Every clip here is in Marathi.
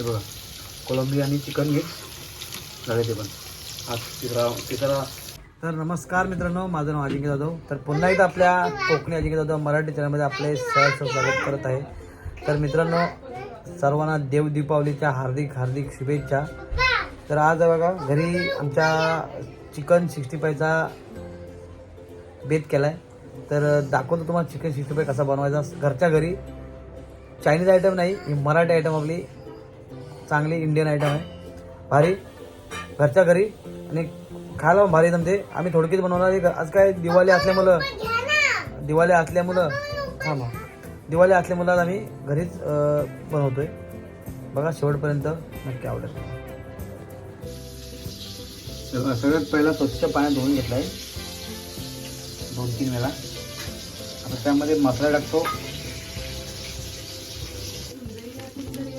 हे बघा कोलंबी आणि चिकन मिक्स झाले ते पण. आज तिसरा तिसरा. तर नमस्कार मित्रांनो माझं नाव अजिंक्य जाधव. तर पुन्हा एकदा आपल्या कोकणी अजिंक्य जाधव मराठी चॅनलमध्ये आपले सहज स्वागत करत आहे. तर मित्रांनो सर्वांना देव दीपावलीच्या हार्दिक हार्दिक शुभेच्छा. तर आज बघा घरी आमच्या चिकन सिक्स्टी फायचा बेत केला आहे तर दाखवतो तुम्हाला चिकन सिक्स्टी फाय कसा बनवायचा. घरच्या घरी चायनीज आयटम नाही ही मराठी आयटम आपली. चांगली इंडियन आयटम आहे. भारी. घरच्या घरी. आणि खायला पण भारी जमते आम्ही थोडकीच बनवणार आज काय दिवाळी असल्यामुळं दिवाळी असल्यामुळं हां मग दिवाळी असल्यामुळं आज आम्ही घरीच बनवतोय. बघा शेवटपर्यंत नक्की आवडेल. सगळ्यात पहिला स्वच्छ पाण्यात धुवून घेतला आहे दोन तीन वेळा. आता त्यामध्ये मसाला टाकतो.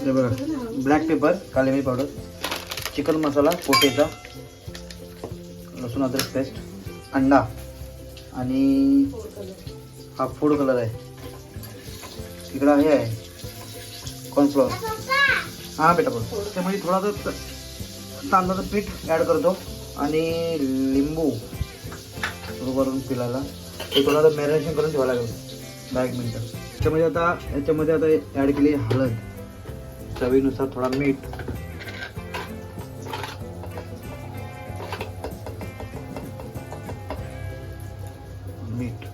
बघा. ब्लॅक पेपर काली मिरी पावडर चिकन मसाला पोटेचा लसूण अद्रक पेस्ट अंडा आणि हा फूड कलर आहे. इकडं हे आहे कॉर्नफ्लॉवर हां बेटा बोल त्यामध्ये थोडासा तांदळाचं पीठ ॲड करतो आणि लिंबू सुरू करून पिलायला. ते थोडं मॅरिनेशन करून ठेवावं लागेल. दहा एक मिनटं. त्याच्यामध्ये आता याच्यामध्ये आता ॲड केली हळद. चवीनुसार थोडा मीठ. मीठ.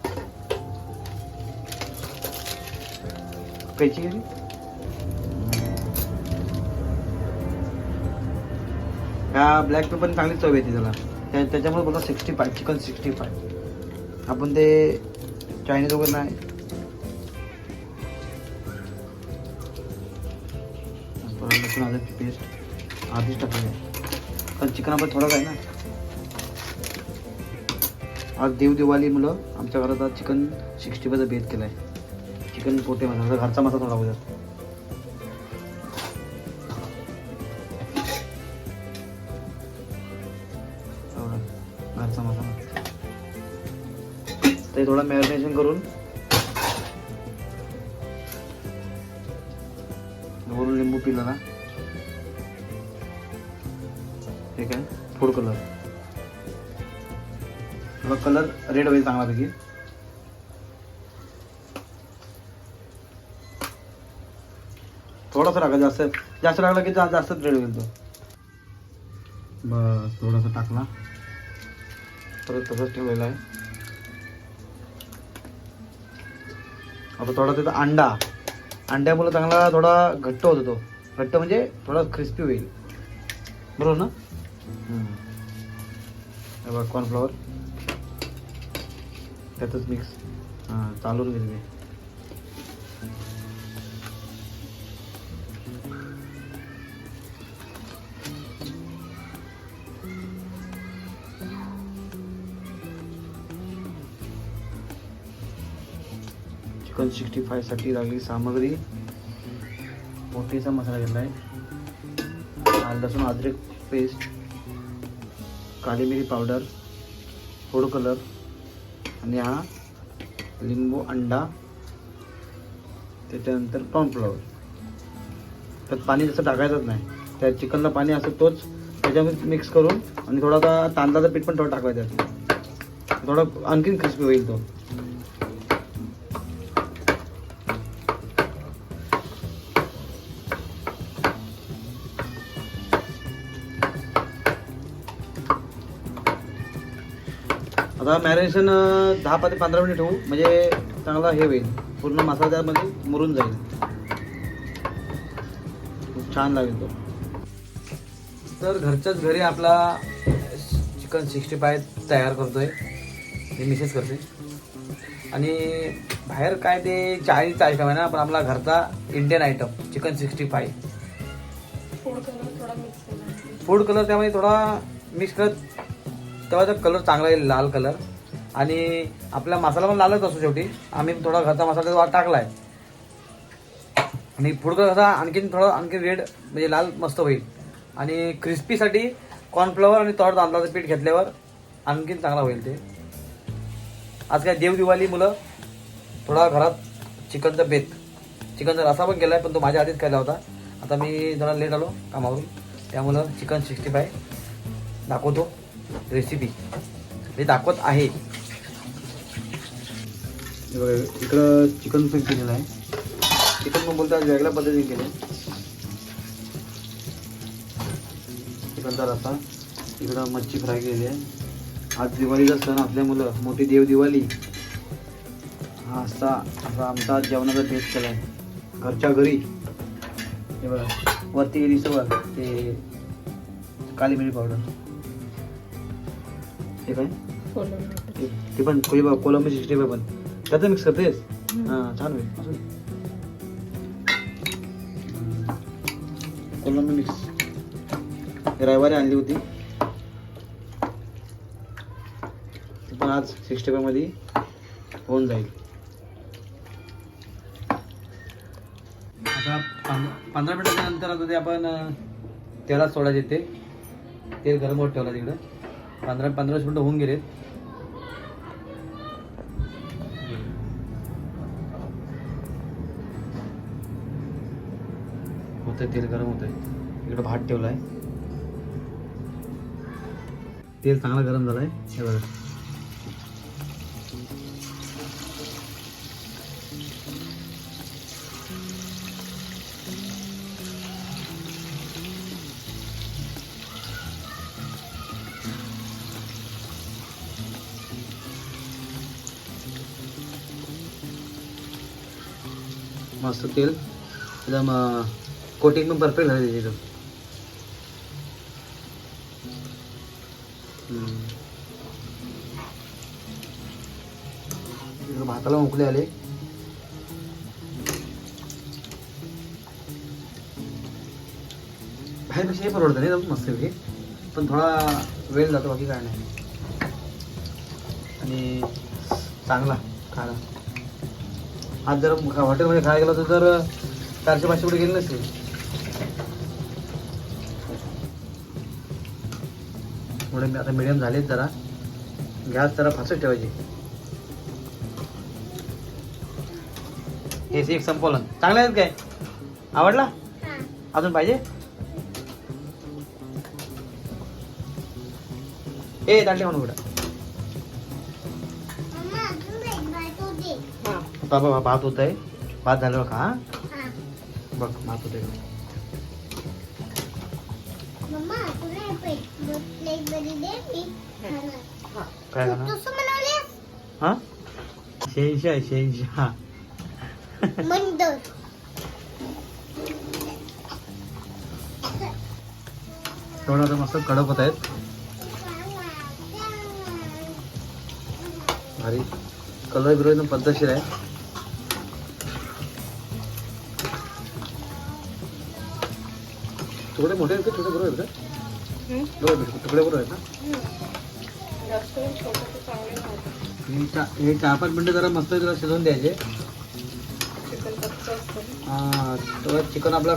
कैची गेली ह्या ब्लॅक पेपर चांगली चव येते त्याला. त्या त्याच्यामुळे बोलतो sixty five chicken sixty five आपण ते चायनीज वगैरे नाही. लसूण आल्याची पेस्ट आधीच टाकली कारण चिकनामध्ये आपण थोडंच आहे ना. आज देव दिवाळी मुलं आमच्या घरात आज चिकन सिक्स्टी फायचा बेत केला आहे चिकन पोटे मसाला घरचा मसाला थोडा उद्या घरचा मसाला. ते थोडा मॅरिनेशन करून वरून लिंबू पिला ना ठीक आहे. फूड कलर थोडा कलर रेड होईल चांगल्यापैकी थोडासा टाका जास्त जास्त टाकला की जा- जास्तच रेड होईल तो. बस थोडासा टाकला. परत तसंच ठेवलेला आहे. आता थोडा त्याचा अंडा. अंड्यामुळे चांगला थोडा घट्ट होतो तो. घट्ट म्हणजे थोडा क्रिस्पी होईल. बरोबर ना? बघा कॉर्नफ्लॉवर त्यातच मिक्स हां चालून गेले चिकन सिक्स्टी फायसाठी लागली सामग्री. मोठीचा मसाला घेतला आहे लसूण अद्रक पेस्ट काली मिरी पावडर फूड कलर आणि हा लिंबू अंडा त्याच्यानंतर कॉर्नफ्लॉवर त्यात पाणी जसं टाकायचंच नाही त्या चिकनला पाणी असं तोच त्याच्यामध्ये मिक्स करून आणि थोडा तांदळाचं पीठ पण थोडं टाकायचं थोडा आणखीन क्रिस्पी होईल तो. आता मॅरिनेशन दहा ते पंधरा मिनिट ठेवू. म्हणजे चांगला हे होईल. पूर्ण मसाला त्यामध्ये मुरून जाईल. खूप छान लागेल तो. तर घरच्याच घरी आपला चिकन सिक्स्टी फाय तयार करतोय. हे मिसेस करते. आणि बाहेर काय ते चायनीजचा आयटम आहे ना पण आपला घरचा Indian item chicken sixty five food colour थोडा मिक्स केला फूड कलर त्यामध्ये थोडा मिक्स करत तेव्हा तो कलर चांगला येईल लाल कलर आणि आपला मसाला पण लालच असतो शेवटी. आम्ही थोडा घरचा मसाला टाकला टाकलाय. आणि पुढं कलर कसा आणखीन थोडं आणखी रेड म्हणजे लाल मस्त होईल. आणि क्रिस्पीसाठी कॉर्नफ्लॉवर आणि थोडं तांदळाचं पीठ घेतल्यावर आणखीन चांगला होईल ते. आज काय देवदिवाळी मुलं थोडा घरात चिकनचा बेत. चिकनचा रसा पण केलाय पण तो माझ्या आधीच केला होता. आता मी जरा लेट आलो कामावरून. त्यामुळं चिकन सिक्स्टी फाय दाखवतो. रेसिपी हे दाखवत आहे. इकडं चिकन पण केलेलं आहे. चिकन पण बोलतात वेगळ्या पद्धतीने केलं. चिकनचा रस्ता इकडं मच्छी फ्राय केलेली आहे. आज दिवाळीचा सण असल्यामुळं मोठी देव दिवाळी. हा असा असा आमचा जेवणाचा टेस्ट केला आहे घरच्या घरी. हे बघा वरती रिसवर ते काली मिरी पावडर हे काय? ते- ते पण कोळी कोलंबी सिक्स्टी फाय पण. त्याचं मिक्स करतेस? हां छान होईल. असं. कोलंबी मिक्स रविवारी आणली होती. ती पण आज सिक्स्टी फायमध्ये होऊन जाईल. आता पंध- पंधरा मिनिटाच्या नंतर आता ते आपण तेलात सोडायचे ते. तेल गरम होत ठेवला तिकडं. पंधरा पंधरा मिनिटं होऊन गेलेत. होतंय तेल गरम होतंय. इकडं भात ठेवलाय. तेल चांगला गरम झालाय. हे बघा. मस्त तेल. एकदम कोटिंग पण परफेक्ट झालं त्याची एकदम. भाताला उकले आले. बाहेरपेक्षा हे परवडतं नाही एकदम मस्त पैकी. पण थोडा वेळ जातो बाकी काय नाही. आणि चांगला खायला. आज जर हॉटेलमध्ये खायला गेलो तर चारशे पाचशे कुठे गेले नसते थोडे आता मिडियम झालेत जरा. गॅस जरा फास्ट ठेवायची. एसी एक संपवलं. चांगलं आहेत काय? आवडला? अजून पाहिजे? ए दाटले म्हणून कुठं? बाबा भात होत आहे भात झाल्यावर खा हा? बघ भात होत आहे काय हा? शेंशा थोडं मस्त कडक होत आहेत. भारी. कलर एकदम पद्धतशीर आहे. तुकडे मोठे आहेत का? छोटे बरोबर आहेत का? बरोबर. तुकडे बरोबर आहेत ना? जास्त छोटं ते चांगले नव्हतं हे हे चार पाच मिनटं जरा मस्त जरा शिजवून द्यायचे. चिकन कच्चं असतं हा, तर चिकन आपला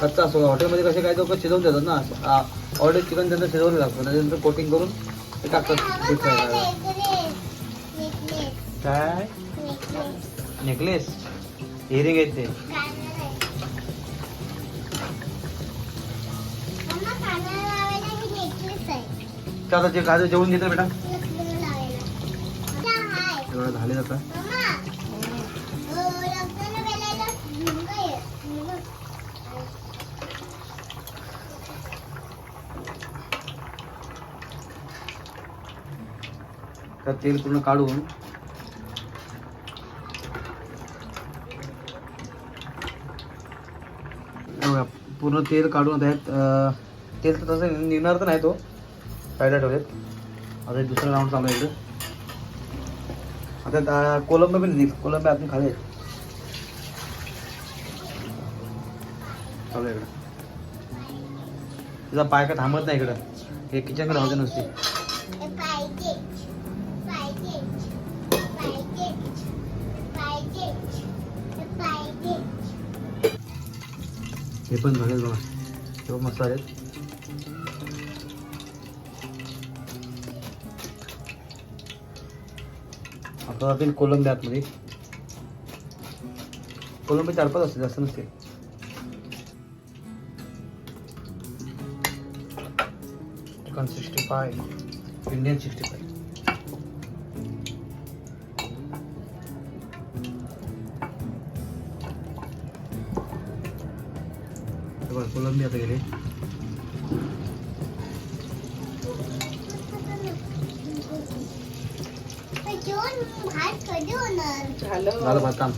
कच्चा असतो. हॉटेलमध्ये कसे काय लोक शिजवून देतात ना ऑलरेडी चिकन त्यांचं शिजवलं लागतं त्याच्यानंतर कोटिंग करून ते टाकतात. काय? नेकलेस. इयरिंग आहेत आता जे काय जेवून घेतं बेटा? एवढं झाले आता. तर तेल पूर्ण काढून? पूर्ण तेल काढून त्यात तेल तर तसं निघणार तर नाही तो. साईडला ठेवलेत आता दुसरा राऊंड चालू आहे इकडे. आता कोलंबी पण देईल कोलंबी आपण खाले चालू आहे इकडं. तुझा पाय का थांबत नाही इकडं. हे किचनकडे हवं नसते. हे पण झाले बघा. तेव्हा मस्त आहेत सोयाबीन कोलंबी आतमध्ये कोलंबी चार पाच असते जास्त नसते chicken sixty five Indian sixty five कोलंबी आता गेले. झालं. भात काम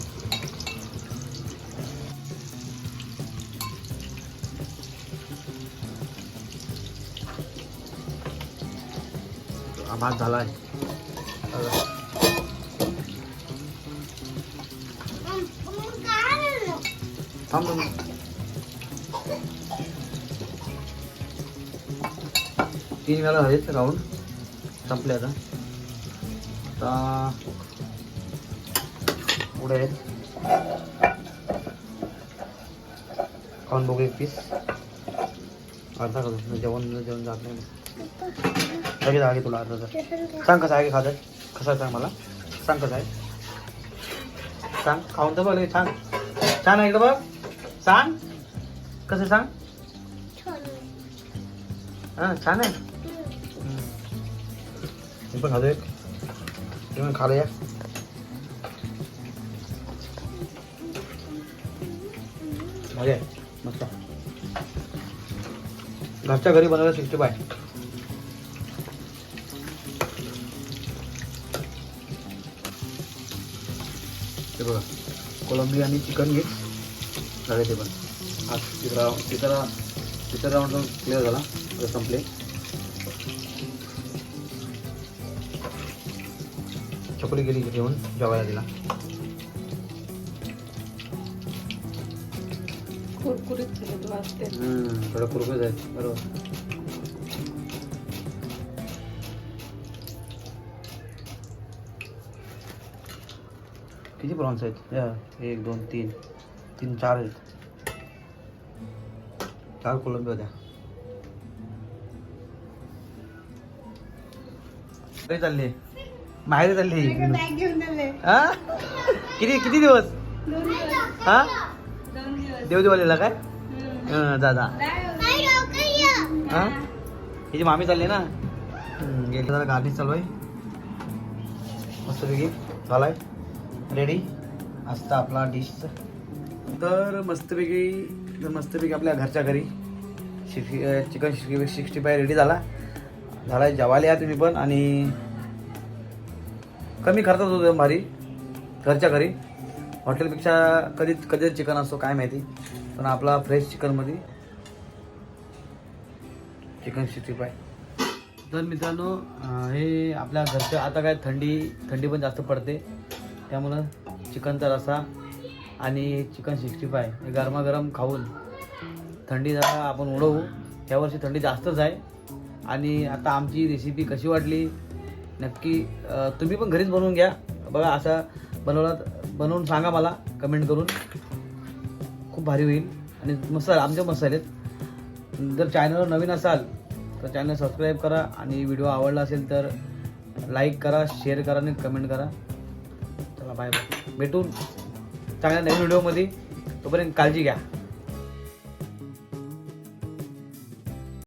भात झालाय. थांब थांब तीन वेळा आहेत राऊंड. संपले आता. आता पुढे आहेत. खाऊन बघू एक पीस अर्धा का जेवण जेवण जात नाही. लगेच आहे तुला अर्धा तर. सांग कसं आहे खात कसं आहे सांग मला? सांग कसं आहे? सांग. खाऊन तर बघ सांग. छान आहे इकडं बघ. सांग. कसं सांग? हां छान आहे. मी पण खातो एक. मी पण खालो या मजा आहे मस्त घरच्या घरी बनवलं सिक्स्टी बाय ते बघा कोलंबी आणि चिकन घे झाले ते पण आज तिसरा तिसरा तिसरा राऊंड क्लिअर झाला संपले चकुली गेली घेऊन जेवायला दिला. कुरकुरीत झाले वाजते थोडं कुरकुरीत आहेत बरोबर. किती प्रॉन्स आहेत? या एक दोन तीन. तीन चार आहेत. चार कोलंबी होत्या. कुठे चालली? माहेरी चालली बॅग घेऊन आले हा? किती किती दिवस? हा? देवदेवालीला काय? हम्म. हं, जा जा. हा? हिची मामी चालली ना गेली जरा गार्निश चालू आहे. मस्तपैकी. झालाय. रेडी असतं आपला डिशचं तर मस्तपैकी तर मस्तपैकी आपल्या घरच्या घरी शिक्की chicken sixty sixty five ready झाला. झाला जेवायला या तुम्ही पण. आणि कमी खर्चात होतं भारी. घरच्या घरी. हॉटेलपेक्षा कधी कधी चिकन असतो काय माहिती. पण आपला फ्रेश चिकनमध्ये चिकन सिक्स्टी फाय तर मित्रांनो हे आपल्या घरचं आता काय थंडी थंडी पण जास्त पडते. त्यामुळं चिकनचा रसा आणि चिकन सिक्स्टी फाय हे गरमागरम खाऊन थंडी जरा आपण उडवू. यावर्षी थंडी जास्तच आहे. आणि आता आमची रेसिपी कशी वाटली? नक्की तुम्ही पण घरीच बनवून घ्या. बघा असा बनवला बनवून सांगा मला कमेंट करून. खूप भारी होईल. आणि मसाला आमचे मसाले आहेत जर चॅनलवर नवीन असाल तर चॅनल सबस्क्राईब करा. आणि व्हिडिओ आवडला असेल तर लाईक करा शेअर करा आणि कमेंट करा. चला बाय बाय भेटून चांगल्या नवीन व्हिडिओमध्ये तोपर्यंत काळजी घ्या.